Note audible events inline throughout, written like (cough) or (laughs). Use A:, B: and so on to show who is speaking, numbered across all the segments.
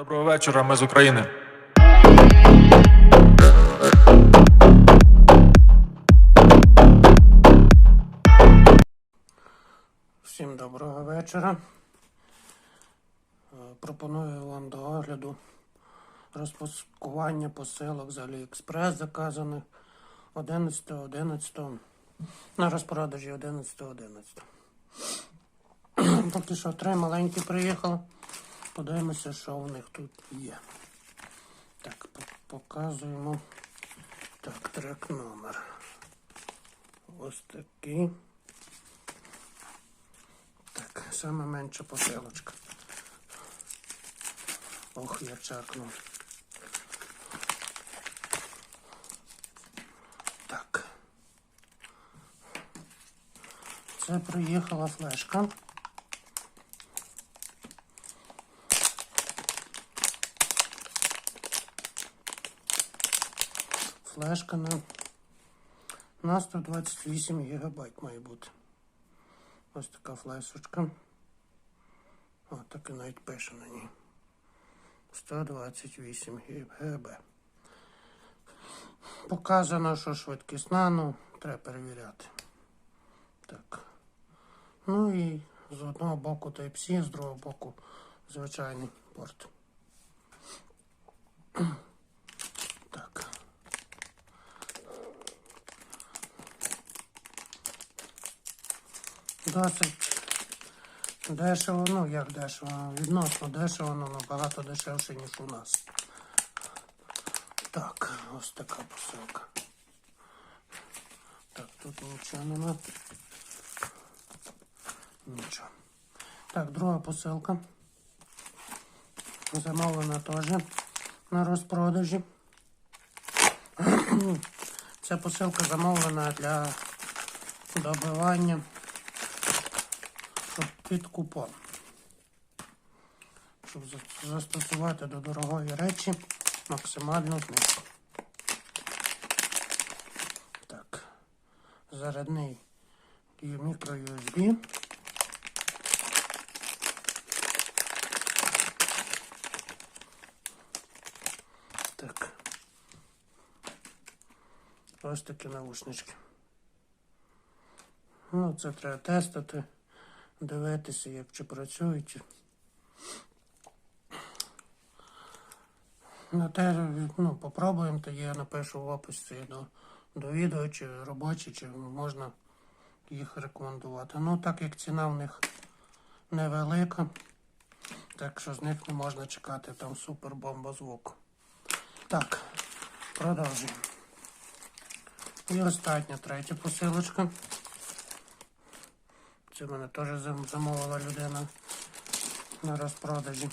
A: Доброго вечора, ми з України.
B: Всім доброго вечора. Е, Пропоную вам до огляду розпаскування посилок з AliExpress заказаних 11.11 на розпродажі 11.11. Поки що три маленькі приїхали. Подивимося, що у них тут є. Так, показуємо. Так, трек номер. Ось такий. Так, саме менша посилочка. Ох, я чакнув. Так. Це приїхала флешка. Флешка на, на 128 гігабайт має бути. Ось така флешечка. О, так і навіть пише на ній. 128 ГБ. Показано, що швидкісна, ну, треба перевіряти. Так. Ну і з одного боку Type-C, з другого боку звичайний порт. Так. Досить дешево, ну як дешево, відносно дешево, але набагато дешевше, ніж у нас. Так, ось така посилка. Так, тут нічого нема. Нічого. Так, друга посилка. Замовлена теж на розпродажі. Ця посилка замовлена для добивання під купон. Щоб застосувати до дорогої речі максимальну знижку. Так. Зарядний мікро USB. Так. Ось такі наушнички. Ну, це треба тестити дивитися, як чи працюють. На те, ну, попробуємо, тоді я напишу в описі до, до відео, чи робочі, чи можна їх рекомендувати. Ну, так як ціна в них невелика, так що з них не можна чекати там супер бомба звуку. Так, продовжуємо. І остання третя посилочка. Це мене теж замовила людина на розпродажі.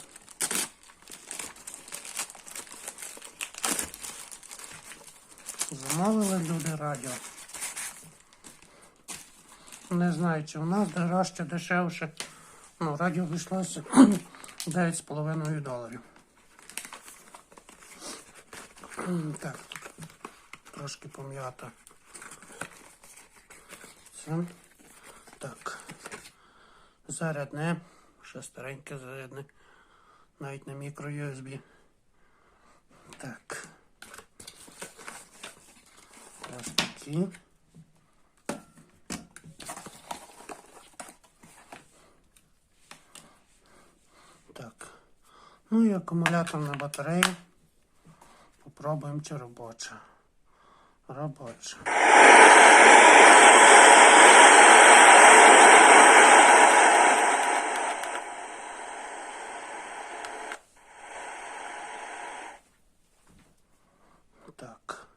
B: Замовили люди радіо. Не знаю, чи в нас дорожче, дешевше. Ну, радіо вийшлося 9,5 (clears throat) доларів. (clears throat) Так, трошки пом'ята. Це. Так. Зарядне. Ще стареньке зарядне. Навіть на мікро USB. Так. Ось такі. Так. Ну і акумуляторна батарея. Попробуємо, чи робоча. Робоча. Так.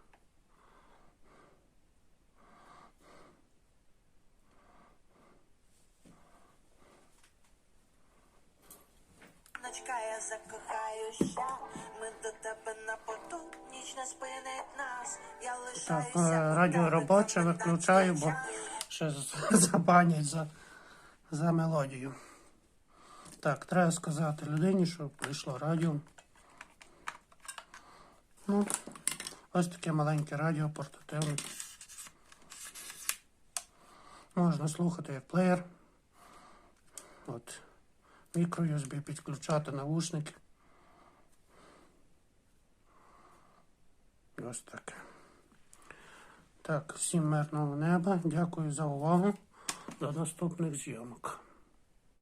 C: Ночка, я закохаюся, ми до тебе на поту, ніч не спинить нас, я
B: Так,
C: лишаюся.
B: е, радіо робоче виключаю, бо ще (laughs) забанять за, за мелодію. Так, треба сказати людині, що прийшло радіо. Ну, Ось таке маленьке радіо портативне. Можна слухати як плеєр. От. Мікро USB підключати наушники. Ось таке. Так, всім мирного неба. Дякую за увагу. До наступних зйомок.